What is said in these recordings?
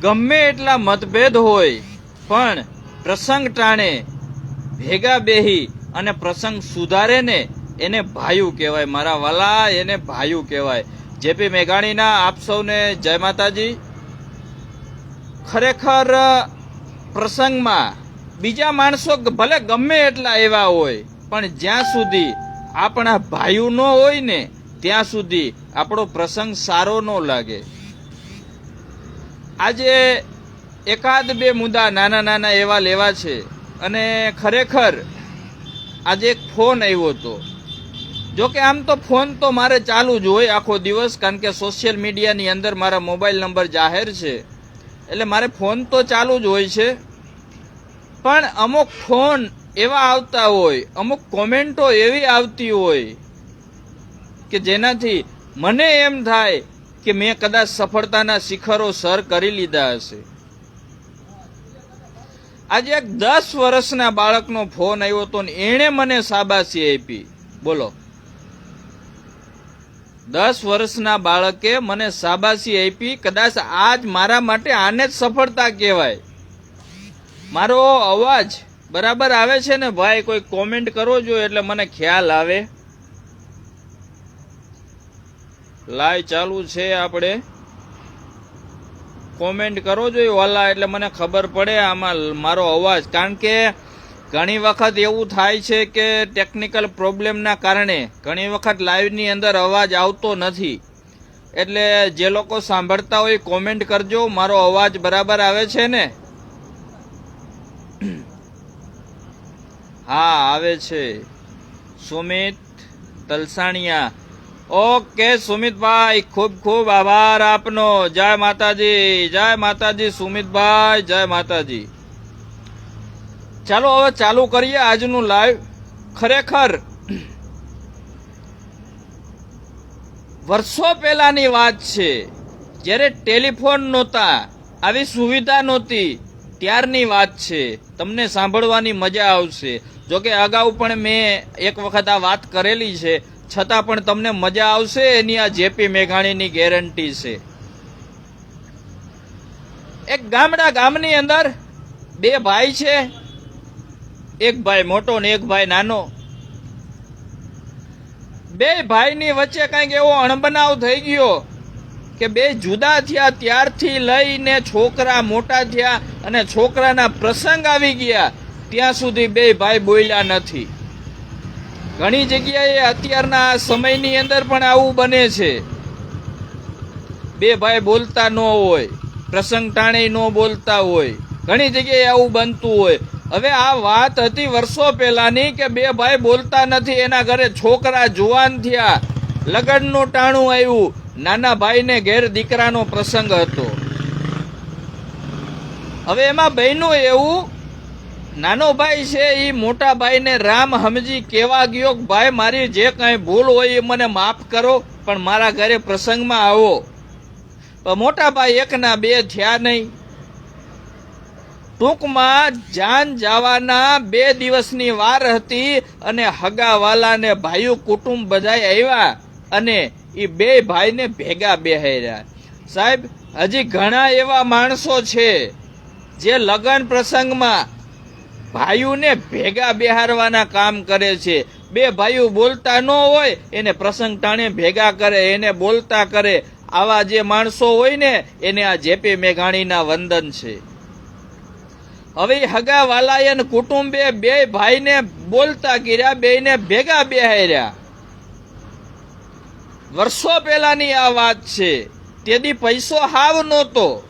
ગમે એટલા મતભેદ હોય, પણ પ્રસંગ ટાણે ભેગા બેહી અને પ્રસંગ સુધારે ને એને ભાયું કહેવાય. મારા વાલા એને ભાયું કહેવાય. જેપી મેઘાણીના આપ સૌને જય માતાજી. ખરેખર, પ્રસંગમાં બીજા માણસો ભલે ગમે એટલા એવા હોય, પણ જ્યાં સુધી આપણા ભાઈઓ ન હોય ને, ત્યાં સુધી આપણો પ્રસંગ સારો ન લાગે. આજે એકાદ બે મુદ્દા નાના નાના એવા લેવા છે અને ખરેખર આજે એક ફોન આવ્યો હતો. જો કે આમ તો ફોન તો મારે ચાલુ જ હોય આખો દિવસ, કારણ કે સોશિયલ મીડિયાની અંદર મારા મોબાઈલ નંબર જાહેર છે. એટલે મારે ફોન તો ચાલુ જ હોય છે. પણ અમુક ફોન એવા આવતા હોય, અમુક કોમેન્ટો એવી આવતી હોય કે જેનાથી મને એમ થાય કે મેં કદાચ સફળતાના શિખરો સર કરી લીધા હશે. આજે એક દસ વર્ષના બાળકનો ફોન આવ્યો હતો ને એણે મને શાબાશી આપી. બોલો. દસ વર્ષના બાળકે મને શાબાશી આપી, કદાચ આજ મારા માટે આને જ સફળતા કહેવાય. મારો અવાજ બરાબર આવે છે ને? ભાઈ, કોઈ કોમેન્ટ કરો જો એટલે મને ખ્યાલ આવે. લાઈવ ચાલુ છે આપણે. કોમેન્ટ કરો જોઈએ વાલા, એટલે મને ખબર પડે આમાં મારો અવાજ. કારણ કે ઘણી વખત એવું થાય છે કે ટેકનિકલ પ્રોબ્લેમના કારણે ઘણી વખત લાઈવની અંદર અવાજ આવતો નથી. એટલે જે લોકો સાંભળતા હોય કોમેન્ટ કરજો. મારો અવાજ બરાબર આવે છે ને? હા, આવે છે. સુમિત તલસાણિયા. ઓકે, સુમિતભાઈ, ખૂબ ખૂબ આભાર આપનો. જય માતાજી જય માતાજી, સુમિતભાઈ, જય માતાજી. ચાલો હવે ચાલુ કરીએ આજનું લાઈવ. ખરેખર, વર્ષો પહેલાની વાત છે, જ્યારે ટેલિફોન નહોતા, આવી સુવિધા નહોતી, ત્યારની વાત છે. તમને સાંભળવાની મજા આવશે. જોકે અગાઉ પણ મેં એક વખત આ વાત કરેલી છે. છતાં પણ તમને મજા આવશે, એની આ જેપી મેઘાણીની ગેરંટી છે. એક ગામડા ગામની અંદર બે ભાઈ છે. એક ભાઈ મોટો ને એક ભાઈ નાનો. બે ભાઈની વચ્ચે કંઈક એવો અણબનાવ થઈ ગયો કે બે જુદા થયા, ત્યારથી લઈને છોકરા મોટા થયા અને છોકરાના પ્રસંગ આવી ગયા. ત્યાં સુધી બે ભાઈ બોલ્યા નથી. ઘણી જગ્યાએ અત્યારના સમયની અંદર પણ આવું બને છે. બે ભાઈ બોલતા ન હોય, પ્રસંગ ટાણે ન બોલતા હોય, ઘણી જગ્યાએ આવું બનતું હોય. હવે આ વાત હતી વર્ષો પહેલાની કે બે ભાઈ બોલતા નથી, એના ઘરે છોકરા જુવાન થયા. લગ્નનું ટાણું આવ્યું, નાના ભાઈને ઘેર દીકરાનો પ્રસંગ હતો. હવે એમાં બહેનું એવું નાનો ભાઈ છે એ મોટા ભાઈને રામ સમજી કેવા ગયો ભાઈ, મારી જે કાંઈ ભૂલ હોય એ મને માફ કરો, પણ મારા ઘરે પ્રસંગમાં આવો. પણ મોટા ભાઈ એકના બે થયા નહીં. ટૂંકમાં જાન જવાના બે દિવસની વાર હતી અને હગાવાલા ને ભાઈઓ કુટુંબ બધાય આવ્યા અને એ બે ભાઈને ભેગા બેહાર્યા. સાહેબ, હજી ઘણા એવા માણસો છે, જે લગ્ન પ્રસંગમાં ભાઈઓને ભેગા બેહારવાના કામ કરે છે. બે ભાઈઓ બોલતા ન હોય, એને પ્રસંગ ટાણે ભેગા કરે, એને બોલતા કરે. આવા જે માણસો હોય ને, એને આ જેપી મેઘાણીના વંદન છે. હવે હગા વાલાયન કુટુંબે બે ભાઈને બોલતા કર્યા બેને ભેગા બેહાર્યા. વર્ષો પહેલાની આ વાત છે. તેથી પૈસો હાવ નહોતો.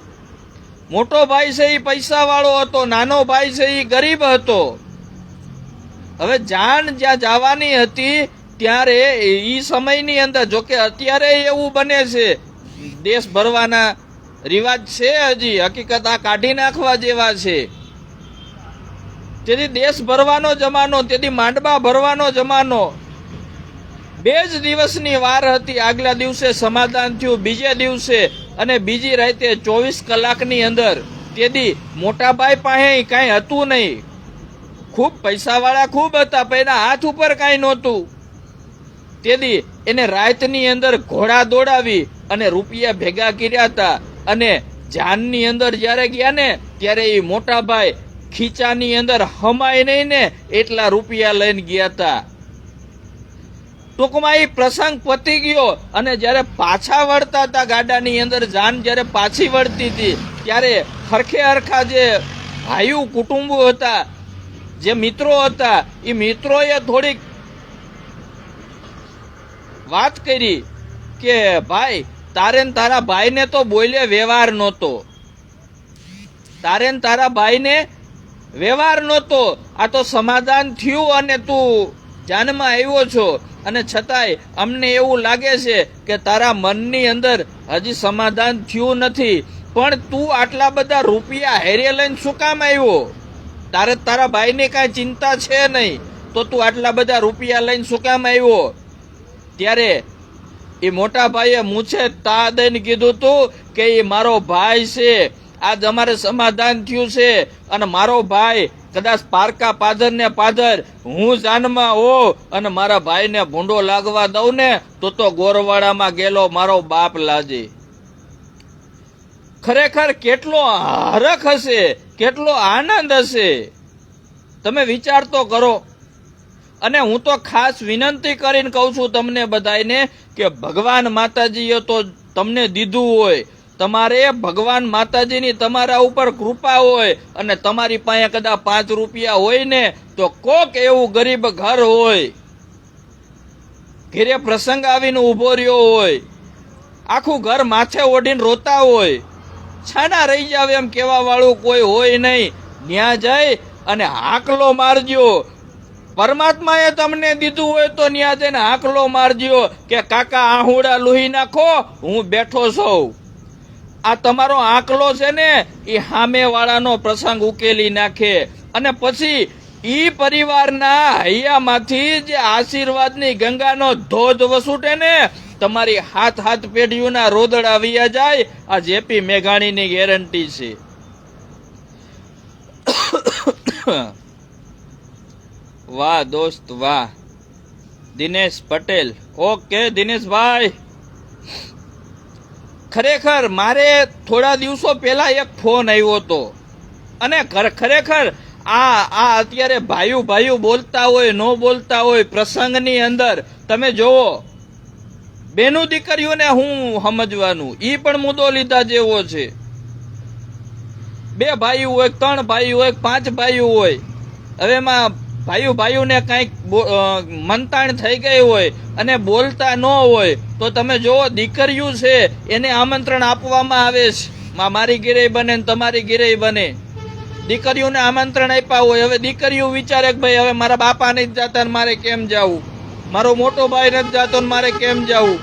મોટો ભાઈ છે એ પૈસા વાળો હતો, નાનો ભાઈ છે એ ગરીબ હતો. હવે જાન જ્યાં જવાની હતી ત્યારે એ સમયની અંદર, જોકે અત્યારે એવું બને છે, દેશ ભરવાના રિવાજ છે હજી, હકીકત આ કાઢી નાખવા જેવા છે. તેથી દેશ ભરવાનો જમાનો તેથી માંડવા ભરવાનો જમાનો, બે જ દિવસની વાર હતી. આગલા દિવસે સમાધાન થયું, બીજે દિવસે અને બીજી રાતે ચોવીસ કલાકની અંદર તેદી મોટાભાઈ પાસે કાંઈ હતું નહીં. ખૂબ પૈસાવાળા ખૂબ હતા, પણ એના હાથ ઉપર કાંઈ નહોતું. તેદી એને રાતની અંદર ઘોડા દોડાવી અને રૂપિયા ભેગા કર્યા હતા. અને જાનની અંદર જ્યારે ગયા ને, ત્યારે એ મોટા ભાઈ ખીચાની અંદર હમાય નહીં ને, એટલા રૂપિયા લઈને ગયા હતા. ટૂંકમાં એ પ્રસંગ પતી ગયો અને જ્યારે પાછા વળતા હતા ગાડાની અંદર, જાન જ્યારે પાછી વળતી હતી, ત્યારે હરખે હરખા જે ભાઈઓ કુટુંબો હતા, જે મિત્રો હતા એ મિત્રોએ થોડીક વાત કરી કે, ભાઈ, તારે તારા ભાઈને તો બોલે વ્યવહાર નહોતો. તારે તારા ભાઈને વ્યવહાર નહોતો. આ તો સમાધાન થયું અને તું જાનમાં આવ્યો છો અને છતાંય અમને એવું લાગે છે કે તારા મનની અંદર હજી સમાધાન થયું નથી. પણ તું આટલા બધા રૂપિયા હેરે લઈને શું કામ આવ્યો? તારે તારા ભાઈને કાંઈ ચિંતા છે નહીં. તો તું આટલા બધા રૂપિયા લઈને શું કામ આવ્યો? ત્યારે એ મોટા ભાઈએ મૂછે તા દઈને કીધું તું કે એ મારો ભાઈ છે. આજ અમારે સમાધાન થયું છે. અને મારો ભાઈ કદાચ પારકા પાદર ને પાદર હું જાનમાં હો અને મારા ભાઈને ભૂંડો લાગવા દઉં ને, તો તો ગોરવાડામાં ગેલો મારો બાપ લાજે. ખરેખર કેટલો હરખ હશે, કેટલો આનંદ હશે. તમે વિચાર તો કરો. અને હું તો ખાસ વિનંતી કરીને કહું છું તમને બધાને કે ભગવાન માતાજીએ તો તમને દીધું હોય તમારે ભગવાન માતાજીની તમારા ઉપર કૃપા હોય અને તમારી પાસે કદાચ પાંચ રૂપિયા હોય ને, તો કોક એવું ગરીબ ઘર હોય, ઘેરે પ્રસંગ આવીને ઊભો રહ્યો હોય, આખું ઘર માથે ઓઢીને રોતા હોય, છાના રહી જાવ એમ કહેવા વાળું કોઈ હોય નહીં. ન્યા જઈ અને હાકલો મારજો. પરમાત્માએ તમને દીધું હોય તો ન્યા જઈને હાકલો મારજો કે કાકા આહુડા લુહી નાખો, હું બેઠો છું. આ તમારો આંકલો છે ને, એ સામેવાળાનો પ્રસંગ ઉકેલી નાખે. અને પછી ઈ પરિવારના હૈયામાંથી જે આશીર્વાદની ગંગાનો ધોધ વસૂટે ને, તમારી હાથ હાથ પેઢીઓના રોદડા વિયા જાય, આ જેપી મેઘાણીની ગેરંટી છે. વાહ દોસ્ત વાહ. દિનેશ પટેલ. ઓકે દિનેશભાઈ. ખરેખર મારે થોડા દિવસો પહેલાં એક ફોન આવ્યો હતો. અને ખરેખર આ આ અત્યારે ભાઈઓ ભાઈઓ બોલતા હોય, ન બોલતા હોય, પ્રસંગની અંદર તમે જોવો, બેનું દીકરીઓને હું સમજવાનું એ પણ મુદ્દો લીધા જેવો છે. બે ભાઈઓ હોય, ત્રણ ભાઈઓ હોય, પાંચ ભાઈઓ હોય, હવે એમાં ભાઈઓ, ભાઈઓને કાંઈક મનતાણ થઈ ગઈ હોય અને બોલતા ન હોય, તો તમે જુઓ દીકરીઓ છે, એને આમંત્રણ આપવામાં આવે છે. મારી ગિરેય બને ને તમારી ગિરેય બને. દીકરીઓને આમંત્રણ આપ્યા હોય, હવે દીકરીઓ વિચારે કે ભાઈ, હવે મારા બાપા નથી જતા ને મારે કેમ જવું? મારો મોટો ભાઈ નથી જતો મારે કેમ જવું?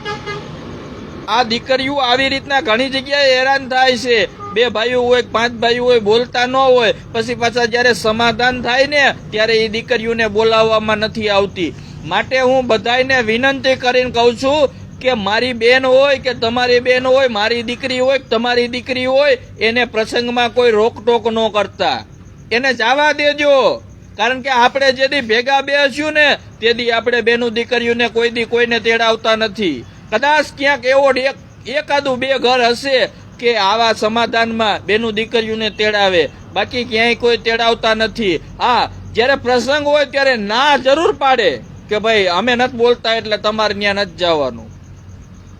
આ દીકરીઓ આવી રીતના ઘણી જગ્યાએ હેરાન થાય છે. બે ભાઈઓ હોય પાંચ ભાઈઓ હોય, બોલતા ન હોય, પછી પાછા જ્યારે સમાધાન થાય ને, ત્યારે એ દીકરીઓને બોલાવવામાં નથી આવતી. માટે હું બધાને વિનંતી કરીને કહું છું કે મારી બેન હોય કે તમારી બેન હોય, મારી દીકરી હોય તમારી દીકરી હોય, એને પ્રસંગમાં કોઈ રોકટોક ન કરતા. એને જવા દેજો. કારણ કે આપણે જેથી ભેગા બેસ્યું ને તેથી આપણે બેનું દીકરીઓને કોઈ દી કોઈને તેડાવતા નથી. કદાચ ક્યાંક એવો એક એકાદું બે ઘર હશે કે આવા સમાધાનમાં બેનું દીકરીઓને તેડાવે. બાકી ક્યાંય કોઈ તેડાવતા નથી. હા, જ્યારે પ્રસંગ હોય ત્યારે ના જરૂર પાડે કે ભાઈ, અમે નથી બોલતા એટલે તમારે ત્યાં નથી જવાનું.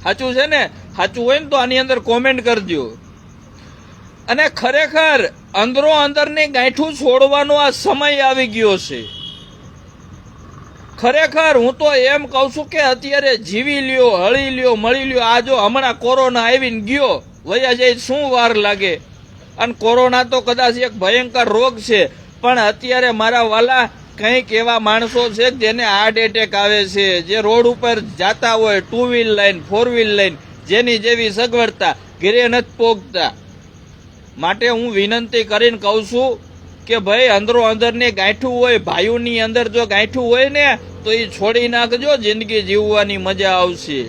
સાચું છે ને? સાચું હોય ને તો આની અંદર કોમેન્ટ કરજો. અને ખરેખર અંદરો અંદરની ગાંઠું છોડવાનો આ સમય આવી ગયો છે. ખરેખર હું તો એમ કહું છું કે અત્યારે જીવી લ્યો, હળી લ્યો, મળી લ્યો. આ જો હમણાં કોરોના આવીને ગયો વયા જાય શું વાર લાગે? અને કોરોના તો કદાચ એક ભયંકર રોગ છે, પણ અત્યારે મારા વાલા કંઈક એવા માણસો છે જેને હાર્ટ એટેક આવે છે, જે રોડ ઉપર જાતા હોય two wheel line four wheel line જેની જેવી સગવડતા, ઘેરે નથી પોગતા. માટે હું વિનંતી કરીને કહું છું કે ભાઈ, અંદરો અંદરની ગાંઠું હોય, ભાઈઓની અંદર જો ગાંઠું હોય ને, તો એ છોડી નાખજો, જિંદગી જીવવાની મજા આવશે.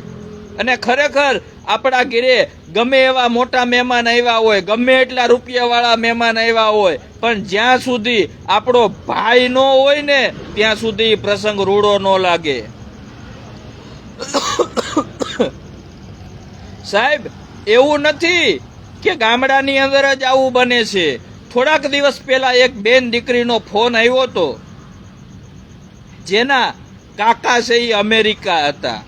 અને ખરેખર આપણા ઘરે ગમે એવા મોટા મહેમાન આવ્યા હોય, ગમે એટલા રૂપિયાવાળા મહેમાન આવ્યા હોય, પણ જ્યાં સુધી આપણો ભાઈ ન હોય ને, ત્યાં સુધી પ્રસંગ રૂડો ન લાગે. સાહેબ, એવું નથી કે ગામડાની અંદર જ આવું બને છે. થોડાક દિવસ પહેલા એક બેન દીકરીનો ફોન આવ્યો હતો. જેના કાકા છે એ અમેરિકા હતા.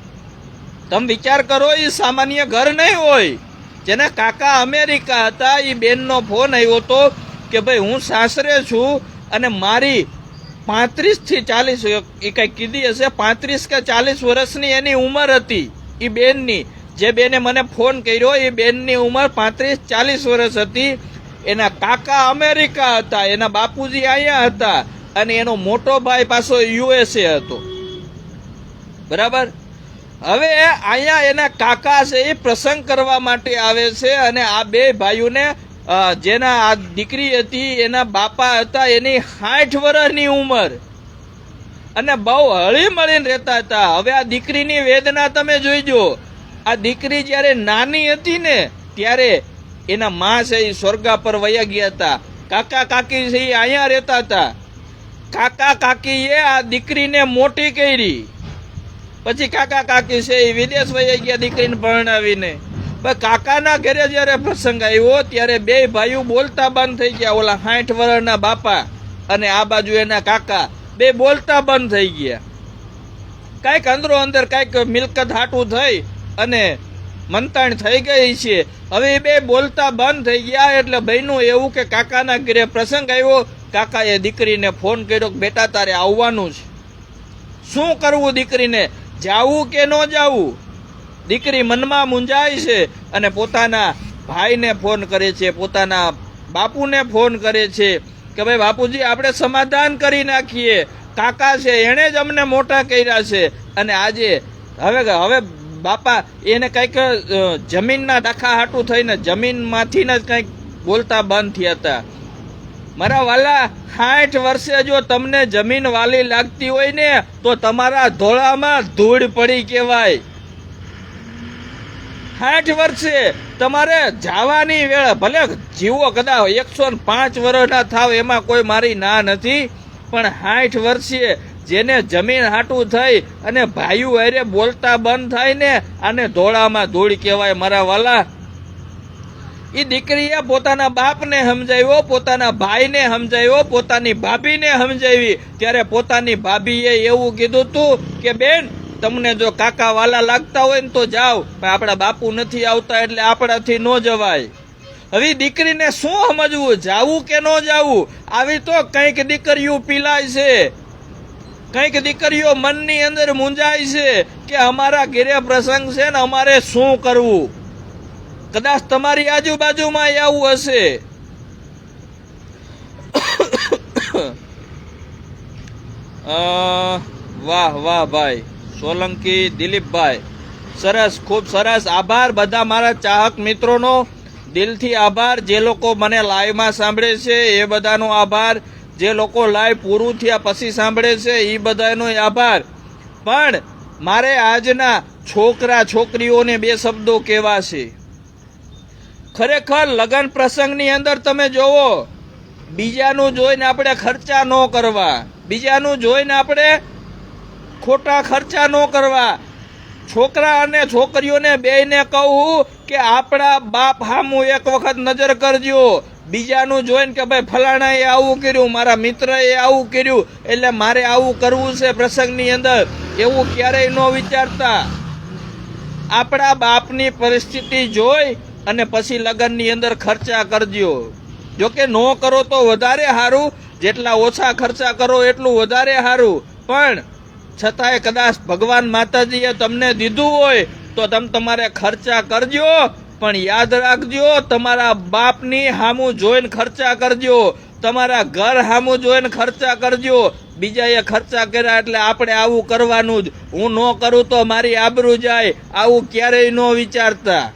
તમે વિચાર કરો એ સામાન્ય ઘર નહીં હોય. જેના કાકા અમેરિકા હતા એ બેનનો ફોન આવ્યો હતો કે ભાઈ, હું સાસરે છું અને મારી પાંત્રીસથી ચાલીસ, એ કઈ કીધી હશે, પાંત્રીસ કે ચાલીસ વર્ષની એની ઉંમર હતી એ બેનની. જે બેને મને ફોન કર્યો એ બેનની ઉંમર પાંત્રીસ ચાલીસ વર્ષ હતી. એના કાકા અમેરિકા હતા, એના બાપુજી અહીંયા હતા અને એનો મોટો ભાઈ પાછો યુએસએ હતો. બરાબર? હવે અહીંયા એના કાકા છે એ પ્રસંગ કરવા માટે આવે છે અને આ બે ભાઈઓને જેના આ દીકરી હતી, એના બાપા હતા, એની સાઠ વર્ષની ઉંમર. અને બહુ હળી મળીને રહેતા હતા. હવે આ દીકરીની વેદના તમે જોઈજો. આ દીકરી જ્યારે નાની હતી ને, ત્યારે એના મા છે એ સ્વર્ગા પર વયા ગયા હતા. કાકા કાકી છે એ અહીંયા રહેતા હતા. કાકા કાકીએ આ દીકરીને મોટી કરી. પછી કાકા કાકી છે એ વિદેશ વહી ગયા દીકરીને ભણાવીને. કાકાના ઘરે જ્યારે પ્રસંગ આવ્યો ત્યારે બે ભાઈઓ બોલતા બંધ થઈ ગયા, ઓલા સાઠ વર્ષના બાપા અને આ બાજુ એના કાકા. બે બોલતા બંધ થઈ ગયા. કાંઈક અંદરો અંદર કાંઈક મિલકત હાટું થઈ અને મંતાણ થઈ ગઈ છે. હવે એ બે બોલતા બંધ થઈ ગયા એટલે ભાઈનું એવું કે કાકાના ઘરે પ્રસંગ આવ્યો, કાકાએ દીકરીને ફોન કર્યો કે બેટા તારે આવવાનું છે. શું કરવું દીકરીને? જાવું કે ન જાવું? દીકરી મનમાં મૂંઝાય છે અને પોતાના ભાઈને ફોન કરે છે, પોતાના બાપુને ફોન કરે છે કે ભાઈ, બાપુજી, આપણે સમાધાન કરી નાખીએ. કાકા છે, એણે જ અમને મોટા કર્યા છે. અને આજે, હવે હવે બાપા, એને કંઈક જમીનના ડખા હાટું થઈને જમીનમાંથી જ કંઈક બોલતા બંધ થયા હતા. મારા વાલા સાઠ વર્ષે જો તમને જમીન વાલી લાગતી હોય ને, તો તમારા ધોળામાં ધૂળ પડી કહેવાય. સાઠ વર્ષે તમારે જવાની વેળ, ભલે જીવો કદાચ એકસો પાંચ વર્ષના થાવ, એમાં કોઈ મારી ના નથી. પણ સાઠ વર્ષે જેને જમીન હાટું થઈ અને ભાઈઓ અરે બોલતા બંધ થાય ને, આને ધોળામાં ધૂળ કહેવાય. મારા વાલા એ દીકરીએ પોતાના બાપને સમજાવ્યો, પોતાના ભાઈને સમજાવ્યો, પોતાની ભાભીને સમજાવી. ત્યારે પોતાની ભાભીએ એવું કીધું તું કે, બેન, તમને જો કાકા વાલા લાગતા હોય ને તો જાઓ. પણ આપણા બાપુ નથી આવતા એટલે આપણાથી ન જવાય. હવે દીકરીને શું સમજવું? જાવું કે ન જાવું? આવી તો કંઈક દીકરીઓ પીલાય છે. કંઈક દીકરીઓ મનની અંદર મૂંઝાય છે કે અમારા ઘેરે પ્રસંગ છે ને અમારે શું કરવું? કદાચ તમારી આજુબાજુમાં આવું હશે. વાહ વાહ ભાઈ. સોલંકી, દિલીપભાઈ. સરસ, ખૂબ સરસ. આભાર બધા મારા ચાહક મિત્રોનો. દિલથી આભાર. જે લોકો મને લાઈવમાં સાંભળે છે, એ બધાનો આભાર. જે લોકો લાઈવ પૂરું થયા પછી સાંભળે છે એ બધાનો આભાર. પણ મારે આજના છોકરા છોકરીઓને બે શબ્દો કહેવા છે. ખરેખર લગ્ન પ્રસંગની અંદર તમે જોવો, બીજાનું જોઈને આપણે ખર્ચા ન કરવા. બીજાનું જોઈને આપણે ખોટા ખર્ચા ન કરવા. છોકરા અને છોકરીઓને બેયને કહું કે આપણા બાપ હામું એક વખત નજર કરજો. બીજાનું જોઈને કે ભાઈ ફલાણાએ આવું કર્યું, મારા મિત્રએ આવું કર્યું, એટલે મારે આવું કરવું છે પ્રસંગની અંદર. એવું ક્યારેય ન વિચારતા. આપણા બાપની પરિસ્થિતિ જોઈ અને પછી લગ્નની અંદર ખર્ચા કરજો. જો કે ન કરો તો વધારે સારું જેટલા ઓછા ખર્ચા કરો એટલું વધારે સારું પણ છતાંય કદાચ ભગવાન માતાજીએ તમને દીધું હોય, તો તમે તમારે ખર્ચા કરજો, પણ યાદ રાખજો, તમારા બાપની હામું જોઈને ખર્ચા કરજો, તમારા ઘર હામું જોઈને ખર્ચા કરજો. બીજાએ ખર્ચા કર્યા એટલે આપણે આવું કરવાનું જ. હું ન કરું તો મારી આબરૂ જાય, આવું ક્યારેય ન વિચારતા.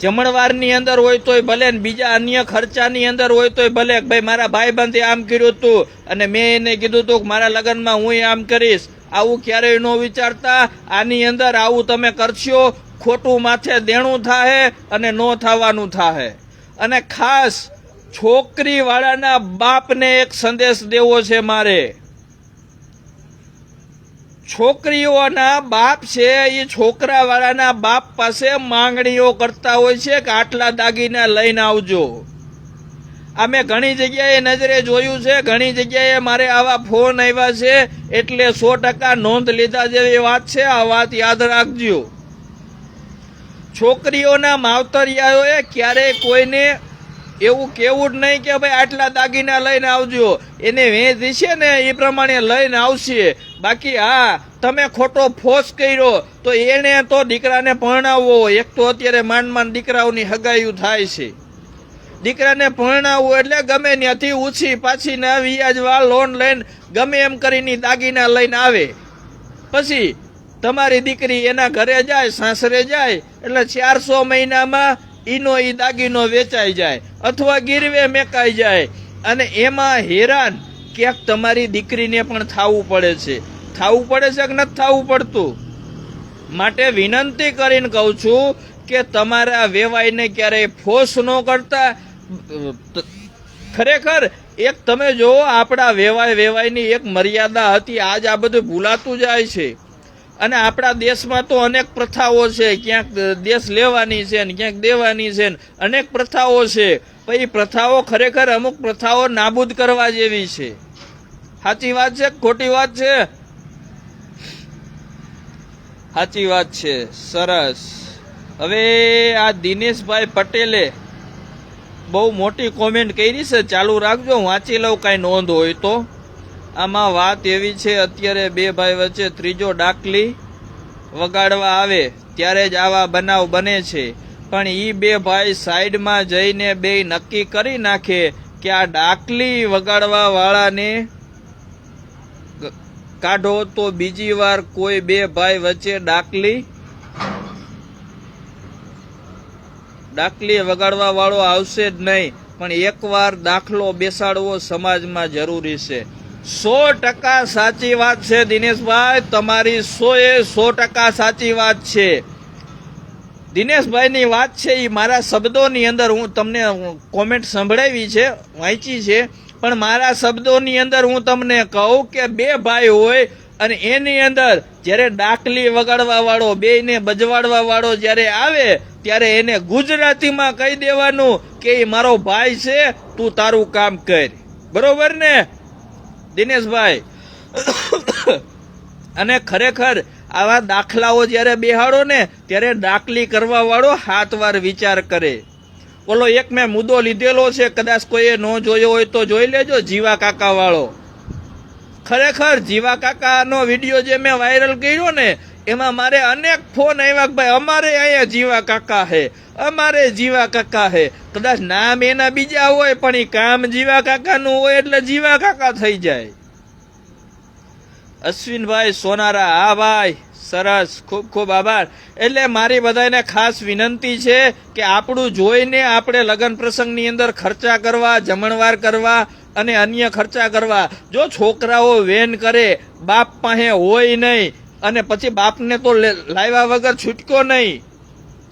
જમણવારની અંદર હોય તોય ભલે ને બીજા અન્ય ખર્ચાની અંદર હોય તોય ભલે. ભાઈ મારા ભાઈ બંધે આમ કર્યું હતું અને મેં એને કીધું હતું કે મારા લગ્નમાં હું આમ કરીશ. આવું ક્યારેય ન વિચારતા. આની અંદર આવું તમે કરશો, ખોટું માથે દેણું થાહે અને ન થવાનું થાહે. અને ખાસ છોકરીવાળાના બાપને એક સંદેશ દેવો છે મારે. છોકરીઓના બાપ છે એ છોકરાવાળાના બાપ પાસે માંગણીઓ કરતા હોય છે કે આટલા દાગીના લઈને આવજો. આ મેં ઘણી જગ્યાએ નજરે જોયું છે, ઘણી જગ્યાએ મારે આવા ફોન આવ્યા છે, એટલે સો ટકા નોંધ લીધા જેવી વાત છે, આ વાત યાદ રાખજો. છોકરીઓના માવતરિયાઓએ ક્યારેય કોઈને એવું કેવું જ નહીં કે ભાઈ આટલા દાગીના લઈને આવજો. એને વેચ છે ને એ પ્રમાણે લઈને આવશે. બાકી હા, તમે ખોટો ફોસ કર્યો, તો એને તો દીકરાને પરણાવવો એક તો અત્યારે માંડ માંડ દીકરાઓની હગાયું થાય છે. દીકરાને પરણાવવું એટલે ગમે ત્યાંથી ઉછી પાછી ના વ્યાજવા લોન લઈને ગમે એમ કરીને દાગીના લઈને આવે. પછી તમારી દીકરી એના ઘરે જાય, સાસરે જાય, એટલે ચારસો મહિનામાં ઈનો ઈ દાગીનો વેચાઈ જાય, અથવા ગીરવે મેકાઈ જાય. અને એમાં હેરાન ક્યાંક તમારી દીકરીને પણ થાવું પડે છે. થાવું પડે છે કે નથી થાવું પડતું? માટે વિનંતી કરીને કહું છું કે તમારા વેવાઈને ક્યારેય ફોર્સ ન કરતા. ખરેખર એક તમે જો આપણા વેવાય વેવાયની એક મર્યાદા હતી. આજ આ બધું ભૂલાતું જાય છે. અને આપણા દેશમાં તો અનેક પ્રથાઓ છે. ક્યાંક દેશ લેવાની છે ને ક્યાંક દેવાની છે ને અનેક પ્રથાઓ છે. એ પ્રથાઓ ખરેખર અમુક પ્રથાઓ નાબૂદ કરવા જેવી છે. સાચી વાત છે ખોટી વાત છે? સાચી વાત છે. સરસ. હવે આ દિનેશભાઈ પટેલે બહુ મોટી કોમેન્ટ કરી છે. ચાલુ રાખજો. વાંચી લઉં કાંઈ નોંધ હોય તો. આમાં વાત એવી છે, અત્યારે બે ભાઈ વચ્ચે ત્રીજો ડાકલી વગાડવા આવે, ત્યારે જ આવા બનાવ બને છે. પણ એ બે ભાઈ સાઈડમાં જઈને બે નક્કી કરી નાખે કે આ ડાકલી વગાડવા વાળાને કાઢો તો બીજી વાર કોઈ બે ભાઈ વચ્ચે ડાકલી ડાકલી વગાડવા વાળો આવશે જ નહીં, પણ એકવાર દાખલો બેસાડવો સમાજમાં જરૂરી છે. સો ટકા સાચી વાત છે દિનેશભાઈ. તમારી સો એ સો ટકા સાચી વાત છે. દિનેશભાઈની વાત છે એ મારા શબ્દોની અંદર હું તમને કોમેન્ટ સંભળાવી છે, વાંચી છે. પણ મારા શબ્દોની અંદર હું તમને કહું કે બે ભાઈ હોય અને એની અંદર જ્યારે ડાકલી વગાડવા વાળો, બેયને બજવાડવા વાળો જ્યારે આવે, ત્યારે એને ગુજરાતીમાં કહી દેવાનું કે એ મારો ભાઈ છે, તું તારું કામ કર. બરોબર ને? દિનેશભાઈ. અને ખરેખર આવા દાખલાઓ જ્યારે બેહાડો ને, ત્યારે દાખલી કરવા વાળો હાથ વાર વિચાર કરે. ઓલો એક મેં મુદ્દો લીધેલો છે, કદાચ કોઈએ ન જોયો હોય તો જોઈ લેજો, જીવા કાકા વાળો ખરેખર જીવા કાકાનો વીડિયો જે મેં વાયરલ કર્યો ને એમાં મારે અનેક ફોન આવ્યા ભાઈ, અમારે અહીંયા જીવા કાકા હે, અમારે જીવા કાકા હે. કદાચ નામ એના બીજા હોય, પણ એ કામ જીવા કાકાનું હોય એટલે જીવા કાકા થઈ જાય. અશ્વિનભાઈ સોનારા, હા ભાઈ, સરસ, ખૂબ ખૂબ આભાર. એટલે મારી બધાને ખાસ વિનંતી છે કે આપણું જોઈને આપણે લગ્ન પ્રસંગની અંદર ખર્ચા કરવા, જમણવાર કરવા અને અન્ય ખર્ચા કરવા. જો છોકરાઓ વેન કરે, બાપ પાસે હોય નહીં અને પછી બાપને તો લાવ્યા વગર છૂટકો નહીં.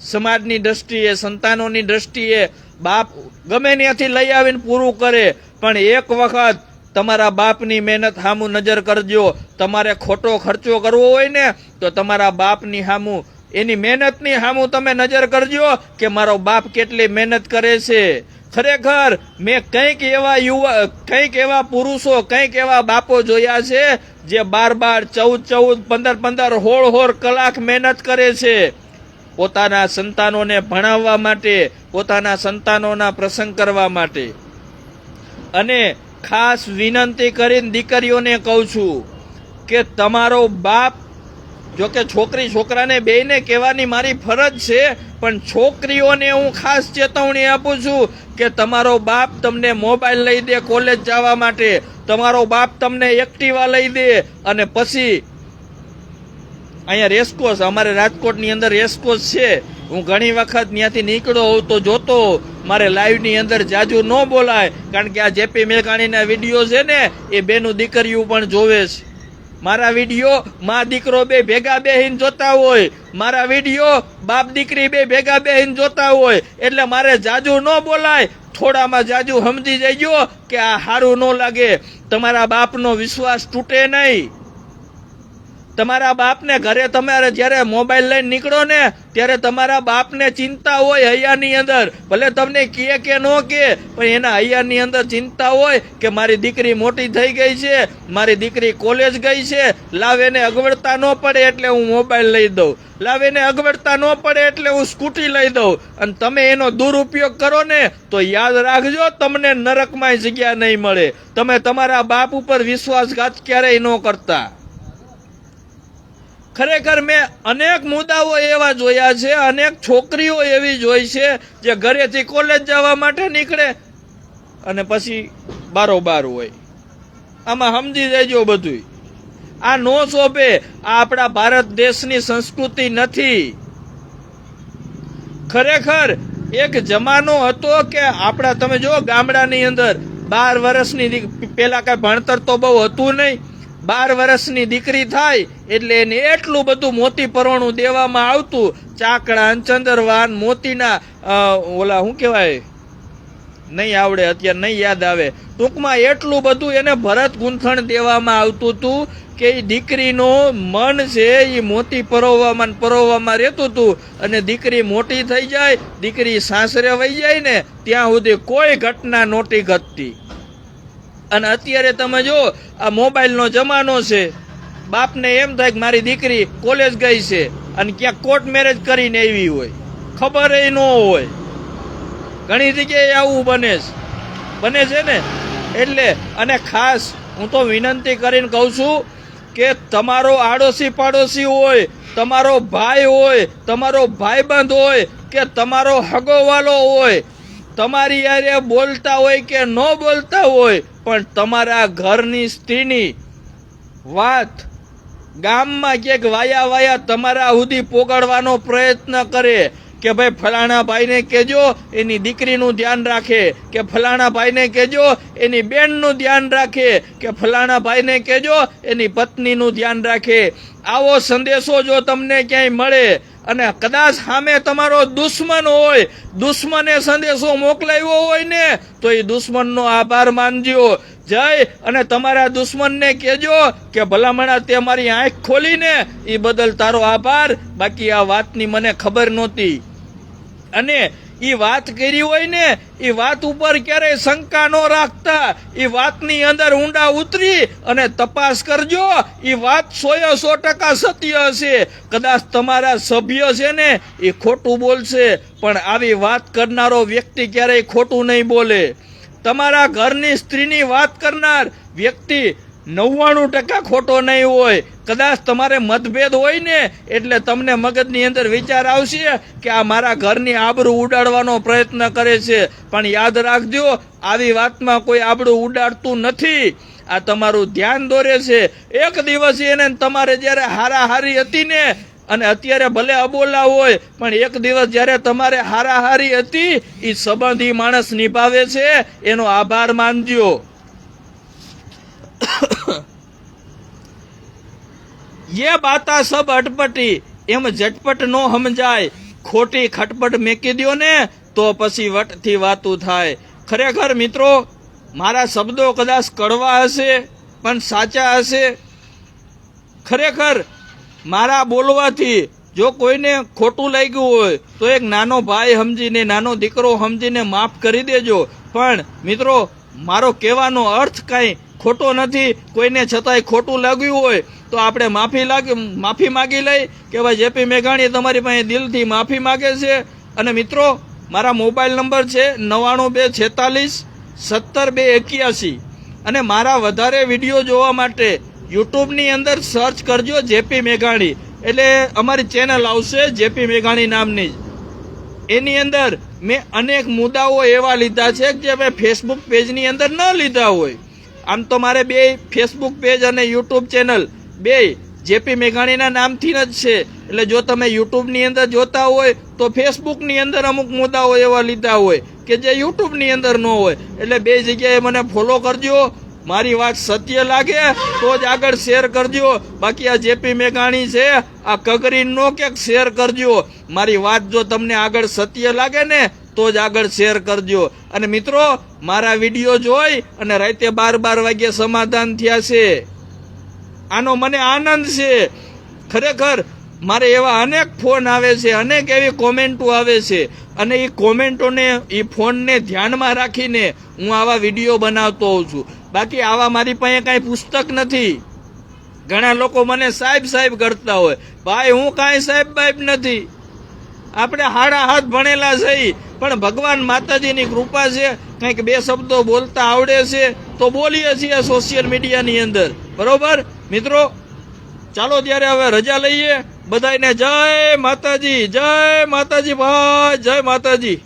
સમાજની દ્રષ્ટિએ, સંતાનોની દ્રષ્ટિએ બાપ ગમે ત્યાંથી લઈ આવીને પૂરું કરે, પણ એક વખત તમારા બાપની મહેનત સામું નજર કરજો. તમારે ખોટો ખર્ચો કરવો હોય ને, તો તમારા બાપની સામું એની મહેનતની સામું તમે નજર કરજો કે મારો બાપ કેટલી મહેનત કરે છે. ખરેખર મેં કંઈક એવા યુવા, કંઈક એવા પુરુષો, કંઈક એવા બાપો જોયા છે, જે બાર બાર ચૌદ ચૌદ, પંદર પંદર, હોળ હોળ કલાક મહેનત કરે છે. પોતાના સંતાનોને ભણાવવા માટે, પોતાના સંતાનોના પ્રસંગ કરવા માટે. અને ખાસ વિનંતી કરીને દીકરીઓને કહું છું કે તમારો બાપ જો કે છોકરી છોકરાને બેને કહેવાની મારી ફરજ છે, પણ છોકરીઓને હું ખાસ ચેતવણી આપું છું કે તમારો બાપ તમને મોબાઈલ લઈ દે કોલેજ જવા માટે. તમારો બાપ તમને એક્ટિવા લઈ દે અને પછી અહીંયા રેસકોર્સ, અમારે રાજકોટની અંદર રેસકોર્સ છે. હું ઘણી વખત ત્યાંથી નીકળ્યો હોઉં તો જોતો મારે લાઈવની અંદર જાજુ ન બોલાય. કારણ કે આ જેપી મેઘાણીના વીડિયો છે ને, એ બેનું દીકરીઓ પણ જોવે છે. મારા વીડિયો માં દીકરો બે ભેગા બેહીન જોતા હોય, મારા વીડિયો બાપ દીકરી બે ભેગા બેહીન જોતા હોય, એટલે મારે જાજુ ન બોલાય. થોડામાં જાજુ સમજી જઈજો કે આ સારું ન લાગે. તમારા બાપનો વિશ્વાસ તૂટે નહીં. તમારા બાપને ઘરે તમારે જ્યારે મોબાઈલ લઈને નીકળો ને, ત્યારે તમારા બાપને ચિંતા હોય હૈયાની અંદર. ભલે તમને કહે કે ન કે પણ એના હૈયાની અંદર ચિંતા હોય કે મારી દીકરી મોટી થઈ ગઈ છે, મારી દીકરી કોલેજ ગઈ છે, લાવ એને અગવડતા ન પડે એટલે હું મોબાઈલ લઈ દઉં. લાવ એને અગવડતા ન પડે એટલે હું સ્કૂટી લઈ દઉં. અને તમે એનો દુરુપયોગ કરો ને, તો યાદ રાખજો, તમને નરકમાં જગ્યા નહીં મળે. તમે તમારા બાપ ઉપર વિશ્વાસઘાત ક્યારેય ન કરતા. ખરેખર મેં અનેક મુદ્દાઓ એવા જોયા છે, અનેક છોકરીઓ એવી જોઈ છે, જે ઘરેથી કોલેજ જવા માટે નીકળે અને પછી બારોબાર હોય. આમાં સમજી જજો બધું આ નો શોભે, આ આપણા ભારત દેશની સંસ્કૃતિ નથી. ખરેખર એક જમાનો હતો કે આપણા, તમે જો ગામડાની અંદર બાર વર્ષની પહેલાં કાંઈ ભણતર તો બહુ હતું નહીં બાર વર્ષની દીકરી થાય એટલે એને એટલું બધું મોતી પરોણું દેવામાં આવતું. ચાકડા ચંદરવાન મોતીના ઓલા શું કહેવાય? નહીં આવડે, અત્યારે નહીં યાદ આવે. ટૂંકમાં એટલું બધું એને ભરત ગૂંથણ દેવામાં આવતું હતું કે એ દીકરીનું મન છે એ મોતી પરોવવામાં પરોવવામાં રહેતું હતું અને દીકરી મોટી થઈ જાય, દીકરી સાસરે વહી જાય ને, ત્યાં સુધી કોઈ ઘટના નહોતી ઘટતી. અને અત્યારે તમે જો, આ મોબાઈલનો જમાનો છે. બાપને એમ થાય કે મારી દીકરી કોલેજ ગઈ છે અને ક્યાંક કોર્ટ મેરેજ કરીને આવી હોય. ખબર ન હોય. ઘણી જગ્યાએ આવું બને છે. બને છે ને? એટલે, અને ખાસ હું તો વિનંતી કરીને કહું છું કે તમારો આડોશી પાડોશી હોય, તમારો ભાઈ હોય, તમારો ભાઈબંધ હોય, કે તમારો હગોવાલો હોય, તમારી યારે બોલતા હોય કે ન બોલતા હોય પણ તમારા ઘરની સ્ત્રીની વાત ગામમાં ક્યાંક વાયા વાયા તમારા સુધી પોગાડવાનો પ્રયત્ન કરે કે ભાઈ ફલાણા ભાઈને કહેજો, એની દીકરીનું ધ્યાન રાખે કે ફલાણા ભાઈને કહેજો, એની બેનનું ધ્યાન રાખે કે ફલાણા ભાઈને કહેજો, એની પત્નીનું ધ્યાન રાખે. આવો સંદેશો જો તમને ક્યાંય મળે અને કદાચ સામે તમારો દુશ્મન હોય, દુશ્મને સંદેશો મોકલાવ્યો હોય ને, તો એ દુશ્મનનો આભાર માનજો. જય, અને તમારા દુશ્મનને કહેજો કે ભલામણા તે મારી આંખ ખોલીને એ બદલ તારો આભાર. બાકી આ વાતની મને ખબર નહોતી. અને એ વાત કરી હોય ને એ વાત ઉપર ક્યારેય શંકા ન રાખતા. એ વાતની અંદર ઊંડા ઉતરી અને તપાસ કરજો. એ વાત સોએ સો ટકા સત્ય હશે. કદાચ તમારા સભ્ય છે ને એ ખોટું બોલશે, પણ આવી વાત કરનારો વ્યક્તિ ક્યારેય ખોટું નહીં બોલે. તમારા ઘરની સ્ત્રીની વાત કરનાર વ્યક્તિ નવ્વાણું ટકા ખોટો નહીં હોય. કદાચ તમારે મતભેદ હોય ને, એટલે તમને મગજની અંદર વિચાર આવશે કે આ મારા ઘરની આબરૂ ઉડાડવાનો પ્રયત્ન કરે છે. પણ યાદ રાખજો, આવી વાતમાં કોઈ આબરૂ ઉડાડતું નથી. આ તમારું ધ્યાન દોરે છે. એક દિવસ એને તમારે જ્યારે હારાહારી હતી ને, અને અત્યારે ભલે અબોલા હોય, પણ એક દિવસ જ્યારે તમારે હારાહારી હતી એ સંબંધી માણસ નિભાવે છે, એનો આભાર માનજો. યે બાતા સબ અટપટી એમ ઝટપટ નો સમજાય ખોટી ખટપટ મેકી દો ને તો પછી વટથી વાતું થાય ખરેખર મિત્રો મારા શબ્દો કદાચ કડવા હશે પણ સાચા હશે ખરેખર મારા બોલવાથી જો કોઈને ખોટું લાગ્યું હોય, તો એક નાનો ભાઈ સમજીને, નાનો દીકરો સમજીને માફ કરી દેજો. પણ મિત્રો, મારો કહેવાનો અર્થ કાંઈ ખોટો નથી. કોઈને છતાંય ખોટું લાગ્યું હોય તો આપણે માફી લાગી, માફી માગી લઈ કે ભાઈ જેપી મેઘાણી તમારી પાસે દિલથી માફી માગે છે. અને મિત્રો, મારા મોબાઈલ નંબર છે નવ્વાણું બે છેતાલીસ સત્તર બે એક્યાસી. અને મારા વધારે વીડિયો જોવા માટે યુટ્યુબની અંદર સર્ચ કરજો જેપી મેઘાણી. એટલે અમારી ચેનલ આવશે જેપી મેઘાણી નામની એની અંદર મેં અનેક મુદ્દાઓ એવા લીધા છે જે મેં ફેસબુક પેજની અંદર ન લીધા હોય. આમ તો મારે બે ફેસબુક પેજ અને યુટ્યુબ ચેનલ બે, જેપી મેઘાણીના નામથી જ છે. એટલે જો તમે યુટ્યુબની અંદર જોતા હોય, તો ફેસબુકની અંદર અમુક મુદ્દાઓ એવા લીધા હોય કે જે યુટ્યુબની અંદર ન હોય. એટલે બે જગ્યાએ મને ફોલો કરજો. મારી વાત સત્ય લાગે, તો જ આગળ શેર કરજો. બાકી આ જેપી મેઘાણી છે, આ કગરી નો ક્યાંક શેર કરજો. મારી વાત જો તમને આગળ સત્ય લાગે ને, તો જ આગળ શેર કરજો. અને મિત્રો, મારા વીડિયો જોઈ અને રાતે બાર બાર વાગ્યે સમાધાન થયા છે. આનો મને આનંદ છે. ખરેખર, મારે એવા અનેક ફોન આવે છે, અનેક એવી કોમેન્ટો આવે છે. અને એ કોમેન્ટોને એ ફોનને ધ્યાનમાં રાખીને હું આવા વીડિયો બનાવતો હોઉં છું. બાકી આવા મારી પાસે કાંઈ પુસ્તક નથી. ઘણા લોકો મને સાહેબ સાહેબ કરતા હોય. ભાઈ, હું કાંઈ સાહેબ બાહેબ નથી. આપણે હાડા હાથ ભણેલા છે પણ ભગવાન માતાજીની કૃપા છે, કંઈક બે શબ્દો બોલતા આવડે છે. તો બોલીએ છીએ સોશિયલ મીડિયાની અંદર. બરોબર? મિત્રો, ચાલો ત્યારે હવે રજા લઈએ. બધાને જય માતાજી જય માતાજી ભાઈ જય માતાજી.